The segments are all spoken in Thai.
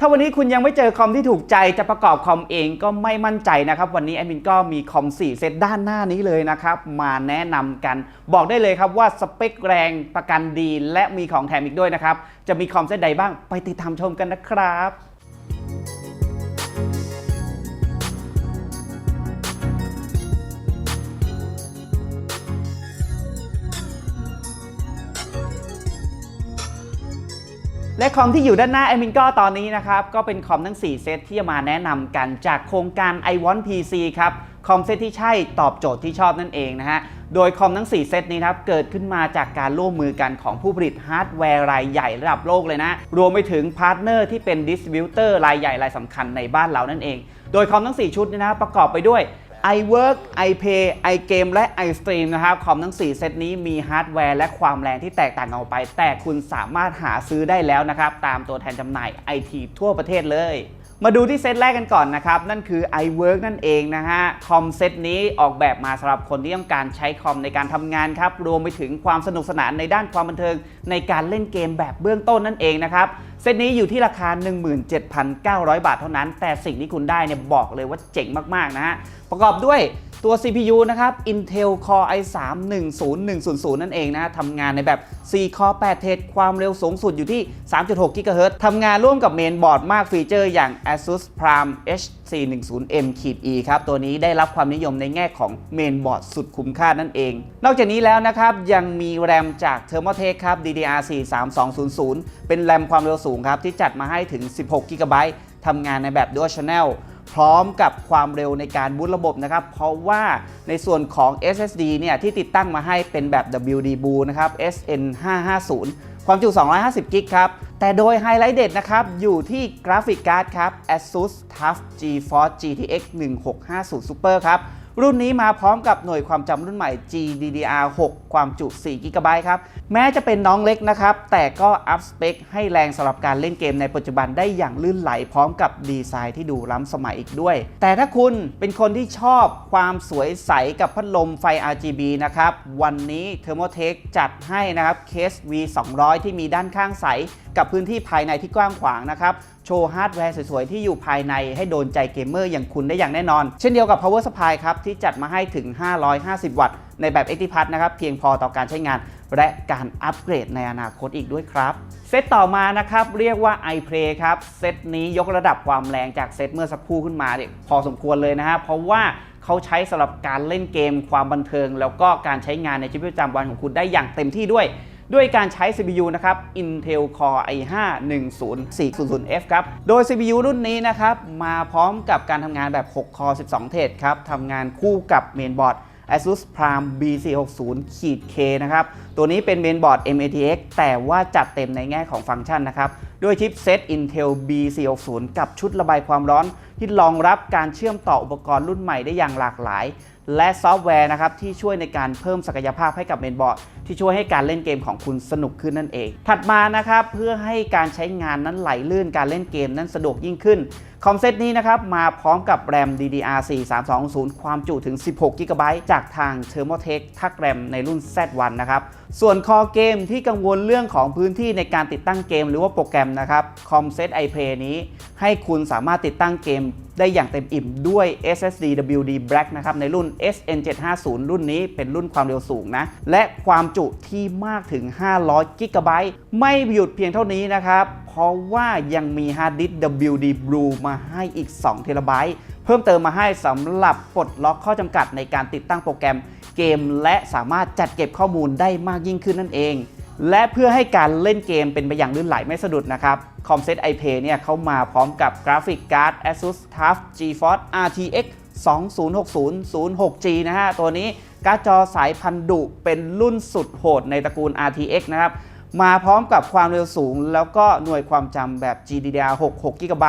ถ้าวันนี้คุณยังไม่เจอคอมที่ถูกใจจะประกอบคอมเองก็ไม่มั่นใจนะครับ วันนี้แอดมินก็มีคอม 4 เซตด้านหน้านี้เลยนะครับ มาแนะนำกัน บอกได้เลยครับว่าสเปคแรงประกันดี และมีของแถมอีกด้วยนะครับ จะมีคอมเซตใดบ้างไปติดตามชมกันนะครับ และคอมที่อยู่ด้านหน้าแอมินก็ตอนนี้นะครับ ก็เป็นคอมทั้ง 4 เซตที่จะมาแนะนำกันจากโครงการ i want PC ครับ คอมเซตที่ใช่ตอบโจทย์ที่ชอบนั่นเองนะฮะ โดยคอมทั้ง 4 เซตนี้ครับ เกิดขึ้นมาจากการร่วมมือกันของผู้ผลิตฮาร์ดแวร์รายใหญ่ระดับโลกเลยนะ รวมไปถึงพาร์ทเนอร์ที่เป็นดิสติบิวเตอร์รายใหญ่รายสำคัญในบ้านเรานั่นเอง โดยคอมทั้ง 4 ชุดนี้นะประกอบไปด้วย iWork iPay iGame และ iStream นะครับคอมทั้ง 4 เซตนี้มีฮาร์ดแวร์และความแรงที่แตกต่างกันออกไป แต่คุณสามารถหาซื้อได้แล้วนะครับ ตามตัวแทนจำหน่ายไอทีทั่วประเทศเลย มาดูที่เซตแรกกันก่อนนะครับ นั่นคือ iWork นั่นเองนะฮะ คอมเซตนี้ออกแบบมาสำหรับคนที่ต้องการใช้คอมในการทำงานครับ รวมไปถึงความสนุกสนานในด้านความบันเทิง ในการเล่นเกมแบบเบื้องต้นนั่นเองนะครับ เซตนี้อยู่ที่ราคา 17,900 บาทเท่านั้น แต่สิ่งที่คุณได้เนี่ยบอกเลยว่าเจ๋งมากๆนะฮะ ประกอบด้วย ตัว CPU นะครับ Intel Core i3 10100 นั่นเองนะทำงานในแบบ 4 Core 8 Thread ความเร็วสูงสุดอยู่ที่ 3.6 GHz ทำงานร่วมกับเมนบอร์ดมากฟีเจอร์อย่าง ASUS Prime H410M-E ครับ ตัวนี้ได้รับความนิยมในแง่ของเมนบอร์ดสุดคุ้มค่านั่นเอง นอกจากนี้แล้วนะครับ ยังมีแรมจาก Thermaltake ครับ DDR4 3200 เป็นแรมความเร็วสูงครับ ที่จัดมาให้ถึง 16 GB ทำงานในแบบ Dual Channel พร้อมกับความเร็วในการบูตระบบนะครับ เพราะว่าในส่วนของ SSD เนี่ยที่ติดตั้งมาให้เป็นแบบ WD Blue นะครับ SN550 ความจุ 250 กิกครับ แต่โดยไฮไลท์เด็ดนะครับ อยู่ที่กราฟิกการ์ดครับ ASUS TUF GeForce GTX 1650 Super ครับ รุ่นนี้มาพร้อมกับหน่วยความจำรุ่นใหม่ GDDR6 ความจุ4 GB ครับ แม้จะเป็นน้องเล็กนะครับ แต่ก็อัพสเปคให้แรงสำหรับการเล่นเกมในปัจจุบันได้อย่างลื่นไหลพร้อมกับดีไซน์ที่ดูล้ำสมัยอีกด้วย แต่ถ้าคุณเป็นคนที่ชอบความสวยใสกับพัดลมไฟ RGB นะครับ วันนี้ Thermaltake จัดให้นะครับเคส V200 ที่มีด้านข้างใส กับพื้นที่ภายในที่กว้างขวางนะครับ โชว์ฮาร์ดแวร์สวยๆ ที่อยู่ภายในให้โดนใจเกมเมอร์อย่างคุณได้อย่างแน่นอน เช่นเดียวกับ power supply ครับ ที่จัดมาให้ถึง 550 วัตต์ ในแบบ a c t i v e p a t นะครับ เพียงพอต่อการใช้งาน และการอัปเกรดในอนาคตอีกด้วยครับ เซตต่อมานะครับ เรียกว่า iPlay ครับ เซตนี้ยกระดับความแรงจากเซตเมื่อสักครู่ขึ้นมาเนี่ยพอสมควรเลยนะฮะเพราะว่าเขาใช้สำหรับการเล่นเกมความบันเทิง แล้วก็การใช้งานในชีวิตประจำวันของคุณได้อย่างเต็มที่ด้วย ด้วยการใช้ CPU นะครับ Intel Core i5 10400F ครับ โดย CPU รุ่นนี้นะครับ มาพร้อมกับการทำงานแบบ6 Core 12 เทรดครับ ทำงานคู่กับเมนบอร์ด ASUS Prime B460-K นะครับ ตัวนี้เป็นเมนบอร์ด M-ATX แต่ว่าจัดเต็มในแง่ของฟังก์ชันนะครับ ด้วยชิปเซต Intel B460 กับชุดระบายความร้อน ที่รองรับการเชื่อมต่ออุปกรณ์รุ่นใหม่ได้อย่างหลากหลาย และซอฟต์แวร์นะครับที่ช่วยในการเพิ่มศักยภาพให้กับเมนบอร์ดที่ช่วยให้การเล่นเกมของคุณสนุกขึ้นนั่นเอง ถัดมานะครับเพื่อให้การใช้งานนั้นไหลลื่นการเล่นเกมนั้นสะดวกยิ่งขึ้น คอมเซตนี้นะครับมาพร้อมกับแรม DDR4 320 ความจุถึง 16 g b จากทาง Thermaltake ทักแรมในรุ่น Z1 นะครับ ส่วนคอเกมที่กังวลเรื่องของพื้นที่ในการติดตั้งเกมหรือว่าโปรแกรมนะครับคอมเซต iPlay นี้ ให้คุณสามารถติดตั้งเกมได้อย่างเต็มอิ่มด้วย SSD WD Black นะครับในรุ่น SN750 รุ่นนี้เป็นรุ่นความเร็วสูงนะ และความจุที่มากถึง 500 g b ไม่หยุดเพียงเท่านี้นะครับเพราะว่ายังมีฮาร์ดดิสก์ WD Blue มาให้อีก2 t b เพิ่มเติมมาให้สำหรับปลดล็อกข้อจำกัดในการติดตั้งโปรแกรมเกม และสามารถจัดเก็บข้อมูลได้มากยิ่งขึ้นนั่นเอง และเพื่อให้การเล่นเกมเป็นไปอย่างลื่นไหลไม่สะดุดนะครับคอมเซต iPlay เนี่ยเขามาพร้อมกับกราฟิกการ์ด ASUS TUF GeForce RTX 2060 06G นะฮะ ตัวนี้การ์ดจอสายพันธุ์ดุเป็นรุ่นสุดโหดในตระกูล RTX นะครับ มาพร้อมกับความเร็วสูง แล้วก็หน่วยความจำแบบ GDDR6 6 GB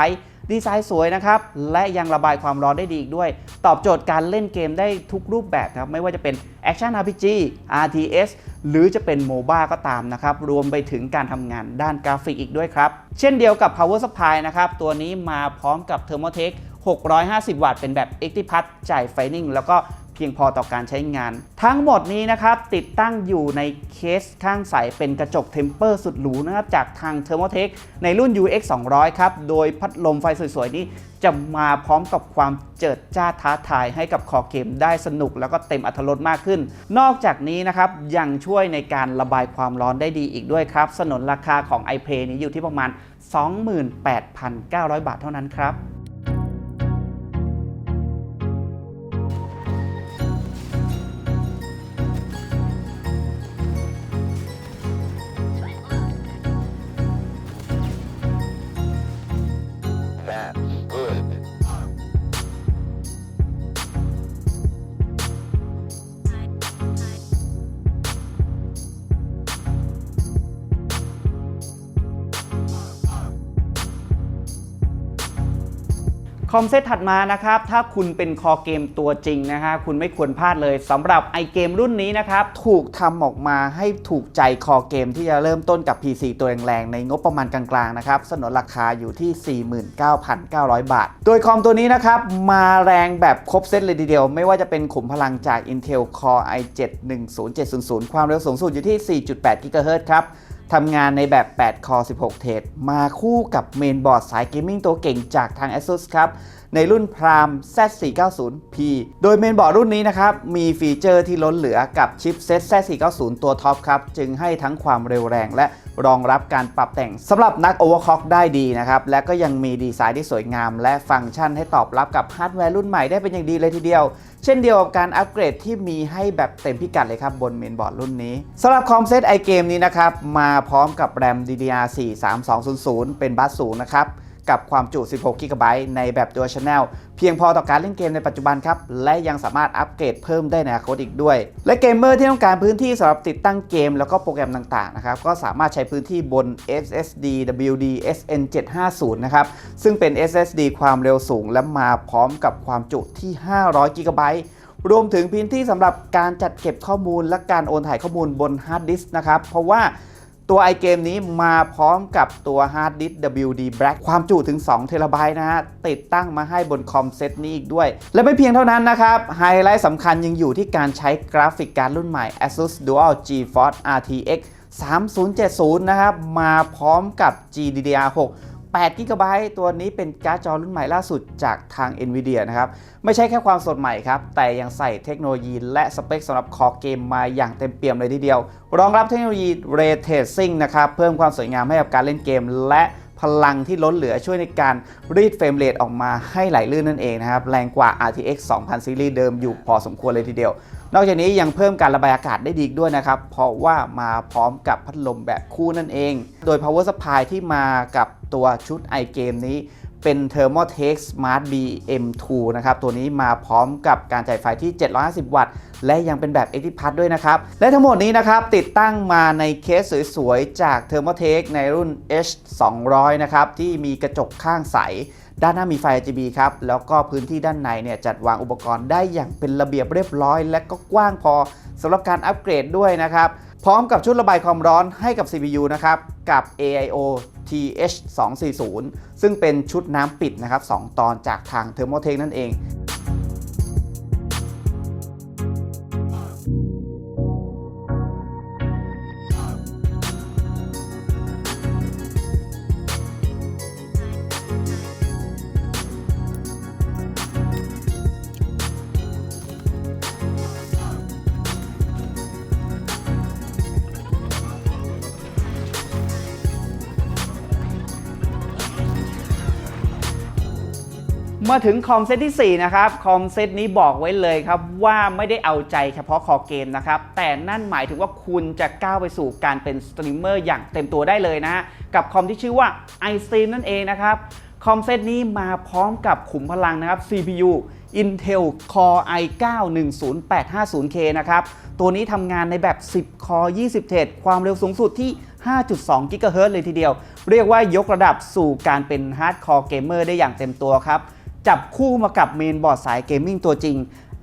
ดีไซน์สวยนะครับ และยังระบายความร้อนได้ดีอีกด้วย ตอบโจทย์การเล่นเกมได้ทุกรูปแบบครับ ไม่ว่าจะเป็น Action RPG RTS หรือจะเป็นโมบ้าก็ตามนะครับ รวมไปถึงการทำงานด้านกราฟิกอีกด้วยครับ เช่นเดียวกับ Power Supply นะครับ ตัวนี้มาพร้อมกับ Thermaltake 650 วัตต์เป็นแบบ a c t i v e p a t จ่ายไฟนิ่งแล้วก็ พียงพอต่อการใช้งาน ทั้งหมดนี้นะครับ ติดตั้งอยู่ในเคสข้างใสเป็นกระจกเทมเปอร์สุดหรูนะครับ จากทาง t h e r m o t e c h ในรุ่น UX 200 ครับ โดยพัดลมไฟสวยๆ นี้จะมาพร้อมกับความเจิดจ้าท้าทายให้กับคอเกมได้สนุกแล้วก็เต็มอรรถรสมากขึ้น นอกจากนี้นะครับยังช่วยในการระบายความร้อนได้ดีอีกด้วยครับ สนนราคาของ iPlay นี้อยู่ที่ประมาณ 28,900 บาทเท่านั้นครับ คอมเซตถัดมานะครับ ถ้าคุณเป็นคอเกมตัวจริงนะฮะคุณไม่ควรพลาดเลยสำหรับไอเกมรุ่นนี้นะครับ ถูกทำออกมาให้ถูกใจคอเกมที่จะเริ่มต้นกับ PC ตัวแรงๆ ในงบประมาณกลางๆนะครับสนนราคาอยู่ที่ 49,900 บาท โดยคอมตัวนี้นะครับมาแรงแบบครบเซตเลยทีเดียว ไม่ว่าจะเป็นขุมพลังจาก Intel Core i7 10700 ความเร็วสูงสุดอยู่ที่ 4.8 GHz ครับ ทำงานในแบบ 8 คอ 16 เทรดมาคู่กับเมนบอร์ดสายเกมมิ่งตัวเก่งจากทาง ASUS ครับในรุ่น Prime Z490P โดยเมนบอร์ดรุ่นนี้นะครับ มีฟีเจอร์ที่ล้นเหลือกับชิปเซต Z490 ตัวท็อปครับ จึงให้ทั้งความเร็วแรงและรองรับการปรับแต่งสำหรับนักโอเวอร์คล็อกได้ดีนะครับ และก็ยังมีดีไซน์ที่สวยงาม และฟังก์ชันให้ตอบรับกับฮาร์ดแวร์รุ่นใหม่ได้เป็นอย่างดีเลยทีเดียว เช่นเดียวกับการอัปเกรดที่มีให้แบบเต็มพิกัดเลยครับ บนเมนบอร์ดรุ่นนี้สำหรับคอมเซตไอเกมนี้นะครับ มาพร้อมกับแรม DDR4 3200 เป็นบัสสูงนะครับ กับความจุ 16 g b ในแบบ Dual Channel เพียงพอต่อการเล่นเกมในปัจจุบันครับ และยังสามารถอัปเกรดเพิ่มได้ในอนาคตอีกด้วย และเกมเมอร์ที่ต้องการพื้นที่สำหรับติดตั้งเกมแล้วก็โปรแกรมต่างๆนะครับก็สามารถใช้พื้นที่บน SSD WD SN750 นะครับซึ่งเป็น SSD ความเร็วสูง และมาพร้อมกับความจุที่ 500 g b รวมถึงพื้นที่สำหรับการจัดเก็บข้อมูลและการโอนถ่ายข้อมูลบนฮาร์ดดิสก์นะครับ เพราะว่า ตัวไอเกมนี้มาพร้อมกับตัวฮาร์ดดิสก์ WD Black ความจุถึง 2 เทราไบต์นะฮะ ติดตั้งมาให้บนคอมเซตนี้อีกด้วย และไม่เพียงเท่านั้นนะครับ ไฮไลท์สำคัญยังอยู่ที่การใช้กราฟิกการ์ดรุ่นใหม่ ASUS Dual GeForce RTX 3070 นะครับ มาพร้อมกับ GDDR6 8 g b ตัวนี้เป็นการ์ดจอรุ่นใหม่ล่าสุดจากทาง NVIDIA นะครับ ไม่ใช่แค่ความสดใหม่ครับ แต่ยังใส่เทคโนโลยีและสเปคสำหรับคอเกมมาอย่างเต็มเปี่ยมเลยทีเดียว รองรับเทคโนโลยี Ray Tracing นะครับ เพิ่มความสวยงามให้กับการเล่นเกมและ พลังที่ล้นเหลือช่วยในการรีดเฟรมเรทออกมาให้ไหลลื่นนั่นเองนะครับ แรงกว่า RTX 2000 ซีรีส์เดิมอยู่พอสมควรเลยทีเดียว นอกจากนี้ยังเพิ่มการระบายอากาศได้ดีอีกด้วยนะครับ เพราะว่ามาพร้อมกับพัดลมแบบคู่นั่นเอง โดย power supply ที่มากับตัวชุด iGame นี้ เป็น Thermaltake Smart BM2 นะครับ ตัวนี้มาพร้อมกับการจ่ายไฟที่ 750 วัตต์ และยังเป็นแบบ Active ด้วยนะครับ และทั้งหมดนี้นะครับ ติดตั้งมาในเคสสวยๆ จาก Thermaltake ในรุ่น H200 นะครับ ที่มีกระจกข้างใส ด้านหน้ามีไฟ RGB ครับ แล้วก็พื้นที่ด้านในเนี่ยจัดวางอุปกรณ์ได้อย่างเป็นระเบียบเรียบร้อย และก็กว้างพอสำหรับการอัปเกรดด้วยนะครับ พร้อมกับชุดระบายความร้อนให้กับ CPU นะครับ กับ AIO TH240 ซึ่งเป็นชุดน้ำปิดนะครับ 2 ตอนจากทาง t h e r m o t e k นั่นเอง มาถึงคอมเซตที่ 4 นะครับ คอมเซตนี้บอกไว้เลยครับว่าไม่ได้เอาใจเฉพาะคอเกมนะครับ แต่นั่นหมายถึงว่าคุณจะก้าวไปสู่การเป็นสตรีมเมอร์อย่างเต็มตัวได้เลยนะ กับคอมที่ชื่อว่า iStream นั่นเองนะครับ คอมเซตนี้มาพร้อมกับขุมพลังนะครับ CPU Intel Core i9 10850K นะครับ ตัวนี้ทำงานในแบบ 10 Core 20เทรดความเร็วสูงสุดที่ 5.2 GHz เลยทีเดียว เรียกว่ายกระดับสู่การเป็นฮาร์ดคอร์เกมเมอร์ได้อย่างเต็มตัวครับ จับคู่มากับเมนบอร์ดสายเกมมิ่งตัวจริง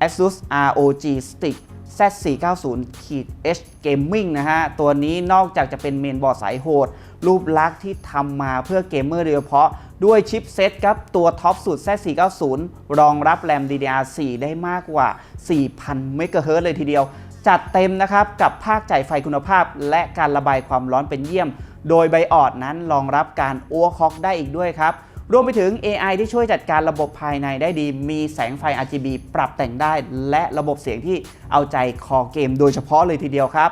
ASUS ROG Stick Z490-H Gaming นะฮะ ตัวนี้นอกจากจะเป็นเมนบอร์ดสายโหด รูปลักษณ์ที่ทำมาเพื่อเกมเมอร์โดยเฉพาะ ด้วยชิปเซตครับ ตัวท็อปสุด Z490 รองรับแรม DDR4 ได้มากกว่า 4,000 เมกะเฮิรตซ์เลยทีเดียว จัดเต็มนะครับกับภาคจ่ายไฟคุณภาพ และการระบายความร้อนเป็นเยี่ยม โดยไบออดนั้นรองรับการโอเวอร์คล็อกได้อีกด้วยครับ รวมไปถึง AI ที่ช่วยจัดการระบบภายในได้ดี มีแสงไฟ RGB ปรับแต่งได้ และระบบเสียงที่เอาใจคอเกมโดยเฉพาะเลยทีเดียวครับ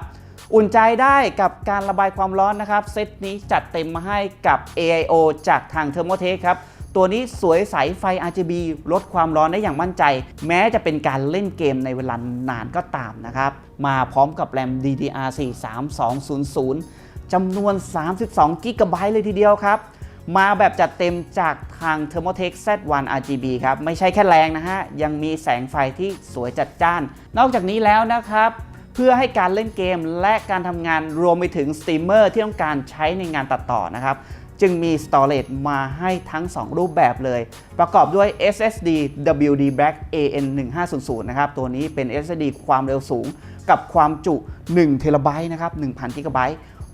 อุ่นใจได้กับการระบายความร้อนนะครับ เซตนี้จัดเต็มมาให้กับ AIO จากทาง Thermotech ครับตัวนี้สวยใสไฟ RGB ลดความร้อนได้อย่างมั่นใจ แม้จะเป็นการเล่นเกมในเวลานานก็ตามนะครับ มาพร้อมกับแรม DDR4 3200จำนวน 32 g b เลยทีเดียวครับ มาแบบจัดเต็มจากทาง Thermotech Z1 RGB ครับไม่ใช่แค่แรงนะฮะ ยังมีแสงไฟที่สวยจัดจ้าน นอกจากนี้แล้วนะครับ เพื่อให้การเล่นเกมและการทำงานรวมไปถึงสตรีมเมอร์ที่ต้องการใช้ในงานตัดต่อนะครับจึงมี Storage มาให้ทั้ง 2 รูปแบบเลย ประกอบด้วย SSD WD Black AN 1500นะครับ ตัวนี้เป็น SSD ความเร็วสูงกับความจุ1 t b นะครับ 1,000 g b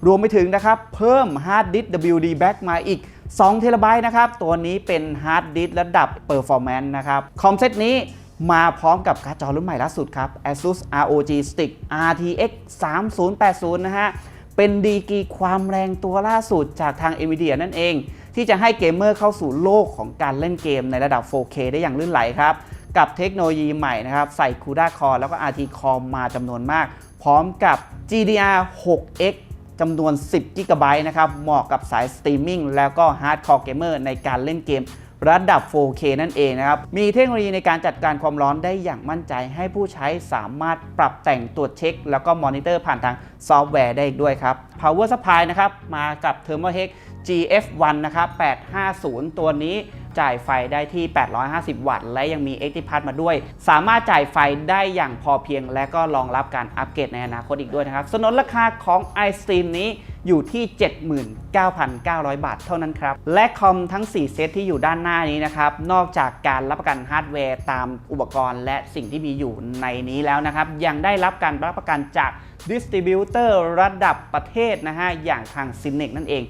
รวมไปถึงนะครับ เพิ่มฮาร์ดดิส WD black มาอีก 2 t b นะครับ ตัวนี้เป็นฮาร์ดดิสระดับ Performance นะครับ คอมเซตนี้มาพร้อมกับการ์ดจอรุ่นใหม่ล่าสุดครับ ASUS ROG Stick RTX 3080 นะฮะ เป็นดีกีความแรงตัวล่าสุดจากทาง NVIDIA นั่นเอง ที่จะให้เกมเมอร์เข้าสู่โลกของการเล่นเกมในระดับ 4K ได้อย่างลื่นไหลครับ กับเทคโนโลยีใหม่นะครับ ใส่ CUDA Core แล้วก็ RT Core มาจำนวนมาก พร้อมกับ GDR 6X จำนวน 10 g b นะครับ เหมาะกับสายสตรีมมิ่งแล้วก็ฮาร์ดคอร์เกมเมอร์ในการเล่นเกมระดับ 4K นั่นเองนะครับ มีเทคโนโลยีในการจัดการความร้อนได้อย่างมั่นใจ ให้ผู้ใช้สามารถปรับแต่งตรวจเช็ค แล้วก็มอนิเตอร์ผ่านทางซอฟต์แวร์ได้อีกด้วยครับ Power Supply นะครับ มากับ Thermaltake GF1 นะครับ 850 ตัวนี้ จ่ายไฟได้ที่ 850 วัตต์ และยังมี Active มาด้วย สามารถจ่ายไฟได้อย่างพอเพียง และก็รองรับการอัปเกรดในอนาคตอีกด้วยนะครับสนนราคาของ iStream นี้อยู่ที่ 79,900 บาทเท่านั้นครับ และคอมทั้ง 4 เซตที่อยู่ด้านหน้านี้นะครับ นอกจากการรับประกันฮาร์ดแวร์ตามอุปกรณ์และสิ่งที่มีอยู่ในนี้แล้วนะครับ ยังได้รับการรับประกันจากดิสติบิวเตอร์ระดับประเทศนะฮะ อย่างทาง c y n e c นั่นเอง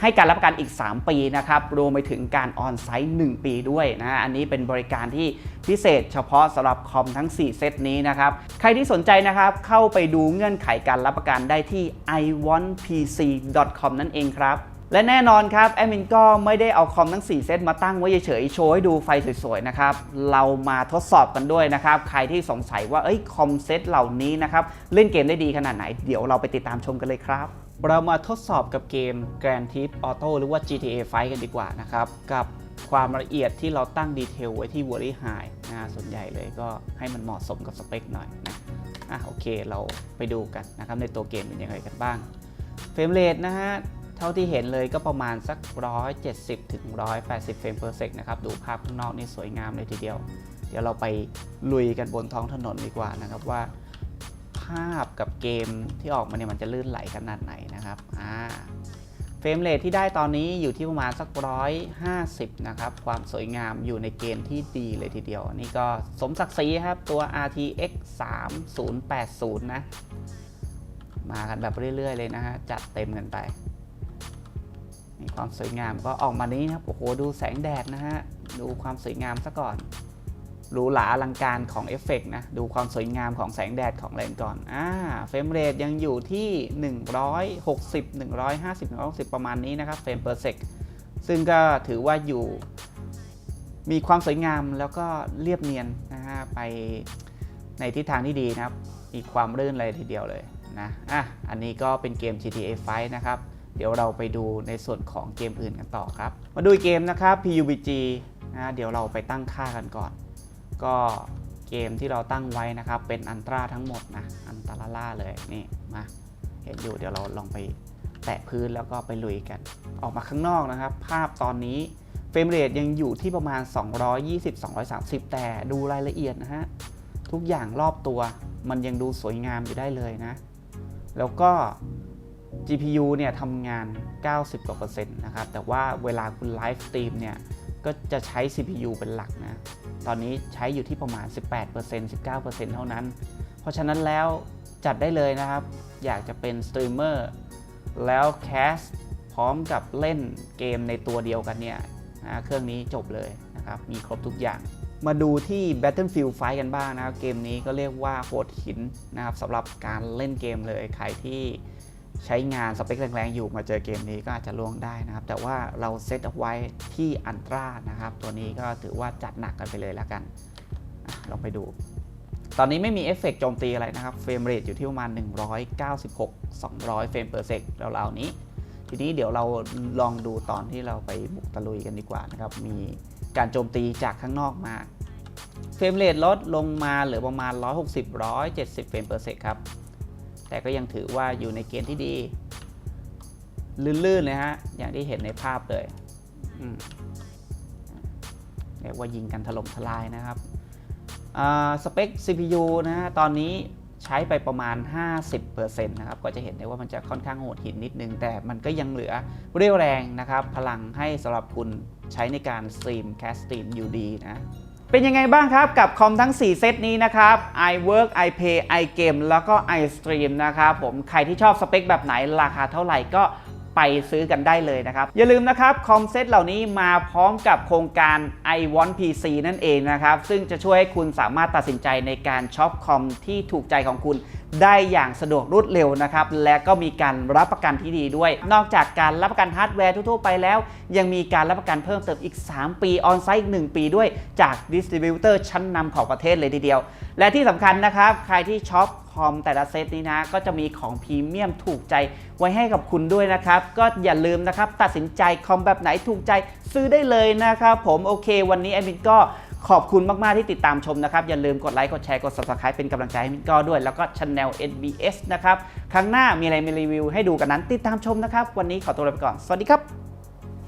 ให้การรับประกันอีก 3 ปีนะครับ รวมไปถึงการออนไซต์ 1 ปีด้วยนะฮะอันนี้เป็นบริการที่พิเศษเฉพาะสำหรับคอมทั้ง 4 เซตนี้นะครับ ใครที่สนใจนะครับ เข้าไปดูเงื่อนไขการรับประกันได้ที่ iwantpc.com นั่นเองครับและแน่นอนครับแอดมินก็ไม่ได้เอาคอมทั้ง 4 เซตมาตั้งไว้เฉยๆโชว์ให้ดูไฟสวยๆนะครับเรามาทดสอบกันด้วยนะครับ ใครที่สงสัยว่าเอ้ยคอมเซตเหล่านี้นะครับ เล่นเกมได้ดีขนาดไหน เดี๋ยวเราไปติดตามชมกันเลยครับ เรามาทดสอบกับเกม Grand Theft Auto หรือว่า GTA 5 กันดีกว่านะครับ กับความละเอียดที่เราตั้งดีเทลไว้ที่ Very High นะส่วนใหญ่เลยก็ให้มันเหมาะสมกับสเปคหน่อยนะอะโอเคเราไปดูกันนะครับในตัวเกมเป็นยังไงกันบ้าง เฟรมเรทนะฮะ เท่าที่เห็นเลยก็ประมาณสัก 170ถึง180 เฟรม per sec นะครับ ดูภาพข้างนอกนี่สวยงามเลยทีเดียว เดี๋ยวเราไปลุยกันบนท้องถนนดีกว่านะครับว่า ภาพกับเกมที่ออกมาเนี่ยมันจะลื่นไหลขนาดไหนนะครับอ่าเฟรมเรทที่ได้ตอนนี้อยู่ที่ประมาณสัก150นะครับ ความสวยงามอยู่ในเกณฑ์ที่ดีเลยทีเดียว นี่ก็สมศักดิ์ศรีครับตัว RTX 3080 นะ มากันแบบเรื่อย ๆ เลยนะฮะ จัดเต็มกันไปความสวยงามก็ออกมานี้นะครับ โอ้โห ดูแสงแดดนะฮะ ดูความสวยงามซะก่อน หรูหราอลังการของเอฟเฟกต์นะ ดูความสวยงามของแสงแดดของเลนก่อนอ่าเฟรมเรทยังอยู่ที่ 160 150 160 ประมาณนี้นะครับเฟรมเปอร์เซกซึ่งก็ถือว่าอยู่ มีความสวยงามแล้วก็เรียบเนียนนะฮะไปในทิศทางที่ดีนะครับ มีความรื่นเลยทีเดียวเลยนะอะอันนี้ก็เป็นเกม GTA 5 นะครับ เดี๋ยวเราไปดูในส่วนของเกมอื่นกันต่อครับ มาดูเกมนะครับ PUBG นะเดี๋ยวเราไปตั้งค่ากันก่อน ก็เกมที่เราตั้งไว้นะครับ เป็นอันตราทั้งหมดนะอันตราล่าเลยนี่มาเห็นอยู่เดี๋ยวเราลองไปแตะพื้นแล้วก็ไปลุยกัน ออกมาข้างนอกนะครับ ภาพตอนนี้เฟรมเรทยังอยู่ที่ประมาณ 220-230 แต่ดูรายละเอียดนะฮะ ทุกอย่างรอบตัวมันยังดูสวยงามอยู่ได้เลยนะ แล้วก็ GPU เนี่ยทำงาน 90กว่าเปอร์เซ็นต์นะครับ แต่ว่าเวลาคุณไลฟ์สตรีมเนี่ย ก็จะใช้ CPU เป็นหลักนะ ตอนนี้ใช้อยู่ที่ประมาณ 18% 19%เท่านั้น เพราะฉะนั้นแล้วจัดได้เลยนะครับ อยากจะเป็นสตรีมเมอร์แล้วแคสพร้อมกับเล่นเกมในตัวเดียวกันเนี่ยนะเครื่องนี้จบเลยนะครับ มีครบทุกอย่าง มาดูที่ Battlefield 5กันบ้างนะครับ เกมนี้ก็เรียกว่าโหดหินนะครับสำหรับการเล่นเกมเลย ใครที่ ใช้งานสเปคแรงๆอยู่มาเจอเกมนี้ก็อาจจะล่วงได้นะครับ แต่ว่าเราเซตเอาไว้ที่อันตรานะครับ ตัวนี้ก็ถือว่าจัดหนักกันไปเลยแล้วกันลองไปดู ตอนนี้ไม่มีเอฟเฟกต์โจมตีอะไรนะครับเฟรมเรทอยู่ที่ประมาณ 196 200 เฟรม per sec ราวๆนี้ ทีนี้เดี๋ยวเราลองดูตอนที่เราไปบุกตะลุยกันดีกว่านะครับ มีการโจมตีจากข้างนอกมา เฟรมเรทลดลงมาเหลือประมาณ 160 170 เฟรม per sec ครับ แต่ก็ยังถือว่าอยู่ในเกณฑ์ที่ดี ลื่นๆเลยฮะ อย่างที่เห็นในภาพเลยอืมเรียกว่ายิงกันถล่มทลายนะครับอ่าสเปค CPU นะฮะตอนนี้ใช้ไปประมาณ 50%นะครับ ก็จะเห็นได้ว่ามันจะค่อนข้างโหดหินนิดนึง แต่มันก็ยังเหลือเรี่ยวแรงนะครับ พลังให้สำหรับคุณใช้ในการสตรีมแคสตีมอยู่ดีนะ เป็นยังไงบ้างครับกับคอมทั้ง 4 เซตนี้นะครับ iWork iPay iGame แล้วก็ iStream นะครับผมใครที่ชอบสเปคแบบไหนราคาเท่าไหร่ก็ ไปซื้อกันได้เลยนะครับ อย่าลืมนะครับคอมเซตเหล่านี้มาพร้อมกับโครงการ i want PC นั่นเองนะครับ ซึ่งจะช่วยให้คุณสามารถตัดสินใจในการช็อปคอมที่ถูกใจของคุณได้อย่างสะดวกรวดเร็วนะครับ และก็มีการรับประกันที่ดีด้วย นอกจากการรับประกันฮาร์ดแวร์ทั่วๆไปแล้ว ยังมีการรับประกันเพิ่มเติมอีก 3 ปี ออนไซต์อีก 1 ปีด้วยจากดิสติบิวเตอร์ชั้นนำของประเทศเลยทีเดียว และที่สำคัญนะครับ ใครที่ช็อป อมแต่ละเซตนี้นะ ก็จะมีของพรีเมียมถูกใจไว้ให้กับคุณด้วยนะครับ ก็อย่าลืมนะครับ ตัดสินใจคอมแบบไหนถูกใจซื้อได้เลยนะครับผมโอเค วันนี้แอดมินก็ขอบคุณมาก ๆ ที่ติดตามชมนะครับ อย่าลืมกดไลค์ กดแชร์ กด subscribe เป็นกำลังใจให้มินก็ด้วย แล้วก็ channel SBS นะครับ ครั้งหน้ามีอะไรมีรีวิวให้ดูกันนั้นติดตามชมนะครับ วันนี้ขอตัวลาไปก่อน สวัสดีครับ